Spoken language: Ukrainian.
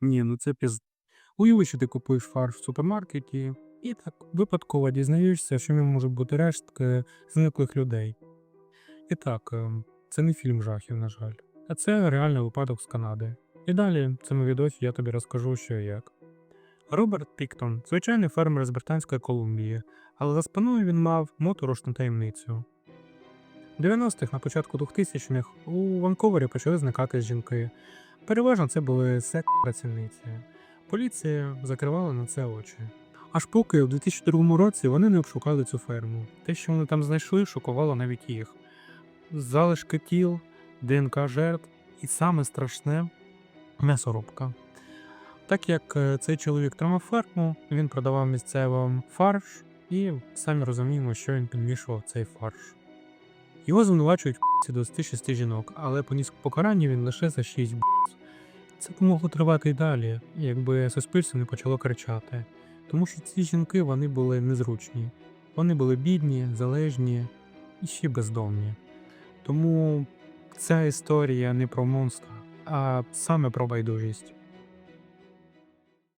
Ні, ну це піз. Уяви, що ти купуєш фарш в супермаркеті, і так випадково дізнаєшся, що в ньому можуть бути рештки зниклих людей. І так, ем, це не фільм жахів, на жаль, а це реальний випадок з Канади. І далі в цьому відосі я тобі розкажу, що і як. Роберт Піктон звичайний фермер з Британської Колумбії, але за спиною він мав моторошну таємницю. У 90-х, на початку 2000-х, у Ванковері почали зникати жінки. Переважно це були секс-працівниці. Поліція закривала на це очі. Аж поки у 2002 році вони не обшукали цю ферму. Те, що вони там знайшли, шокувало навіть їх. Залишки тіл, ДНК жертв і саме страшне м'ясорубка. Так як е, цей чоловік тримав ферму, він продавав місцевим фарш, і самі розуміємо, що він підмішував цей фарш. Його звинувачують в ці 26 жінок, але поніс покарання він лише за 6 б***. Це б могло тривати й далі, якби суспільство не почало кричати. Тому що ці жінки вони були незручні. Вони були бідні, залежні і ще бездомні. Тому ця історія не про монстра, а саме про байдужість.